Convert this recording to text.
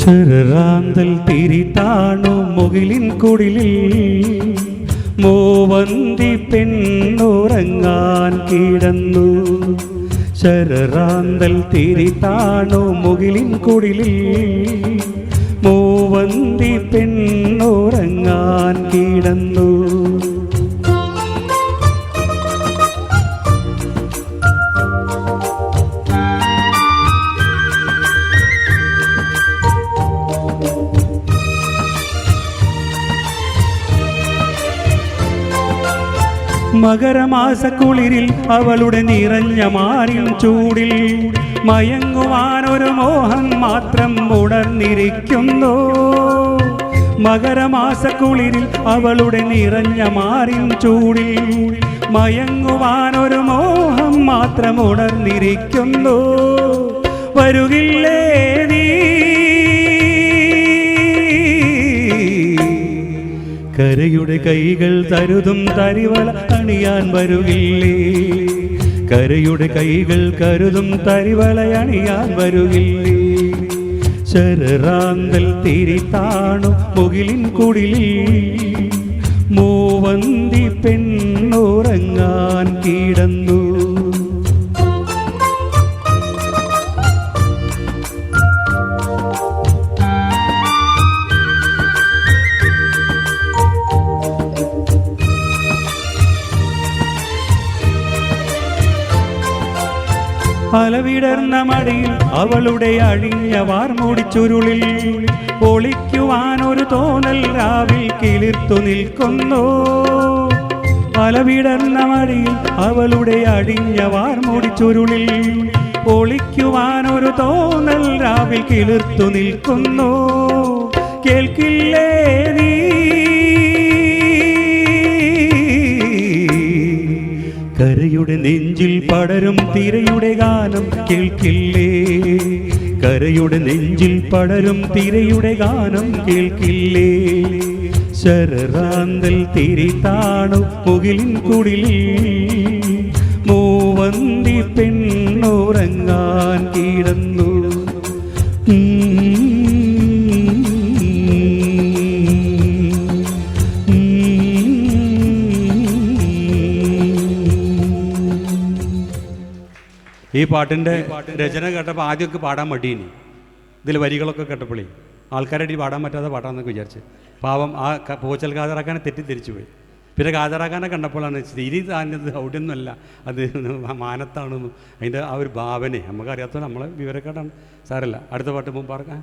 ശരറാന്തൽ തിരിതാണു മുകിലിൻ കുടിലിൽ മൂവന്തി പെണ്ണുറങ്ങാൻ കിടന്നു. ശരറാന്തൽ തിരിതാണു മുകിലിൻ കുടിലിൽ. മൂവന്തി പെണ്ണുറങ്ങാൻ കിടന്നു മകരമാസക്കുളിരിൽ അവളുടെ നിറഞ്ഞ മാറിൻ ചൂടിൽ മയങ്ങുവാനൊരു മോഹം മാത്രം ഉണർന്നിരിക്കുന്നു. മകരമാസക്കുളിരിൽ അവളുടെ നിറഞ്ഞ മാറിൻ ചൂടിൽ മയങ്ങുവാനൊരു മോഹം മാത്രം ഉണർന്നിരിക്കുന്നു. വരുകില്ലേ നീ? കരയുടെ കൈകൾ തരുതും തരിവള അണിയാൻ വരുകില്ലേ? കരയുടെ കൈകൾ കരുതും തരിവള അണിയാൻ വരുകില്ലേ? ശരറാന്തൽ തിരിത്താണു മുകിലിൻ കുടിലിൽ. മൂവന്തി പെണ്ണുറങ്ങാൻ കിടന്നു അലവിടർന്ന മടിയിൽ അവളുടെ അഴിഞ്ഞ വാർമൂടി ചുരുളിൽ ഒളിക്കുവാൻ ഒരു തോന്നൽ രാവിൽ കിളിർത്തു നിൽക്കുന്നു. അലവിടർന്ന മടിയിൽ അവളുടെ അഴിഞ്ഞ വാർമൂടി ചുരുളിൽ ഒളിക്കുവാൻ ഒരു തോന്നൽ രാവിൽ കിളിർത്തു നിൽക്കുന്നു. കേൾക്കില്ലേ നീ? കരയുടെ നെഞ്ചിൽ പടരും തിരയുടെ ഗാനം കേൾക്കില്ലേ? കരയുടെ നെഞ്ചിൽ പടരും തിരയുടെ ഗാനം കേൾക്കില്ലേ? ശരറാന്തൽ തിരിതാണു മുകിലിൻ കുടിലിൽ മൂവന്തി പെണ്ണുറങ്ങാൻ കിടന്നു. ഈ പാട്ടിന്റെ രചന കേട്ടപ്പോൾ ആദ്യമൊക്കെ പാടാൻ മടിയിനി. ഇതിൽ വരികളൊക്കെ കേട്ടപ്പോഴേ ആൾക്കാരുടെ പാടാൻ പറ്റാതെ പാടാമെന്നൊക്കെ വിചാരിച്ച്. പാവം ആ പൂച്ചൽ കാതറാക്കാനെ തെറ്റിദ്ധരിച്ചു പോയി പിന്നെ കാതറാക്കാനെ കണ്ടപ്പോഴാണ് തിരി താഞ്ഞത് അവിടെയൊന്നുമല്ല. അത് മാനത്താണെന്നും അതിന്റെ ആ ഒരു ഭാവനയെ നമുക്കറിയാത്ത നമ്മളെ വിവരക്കേടാണ്. സാരല്ല അടുത്ത പാട്ട് മുമ്പ് പാർക്കാം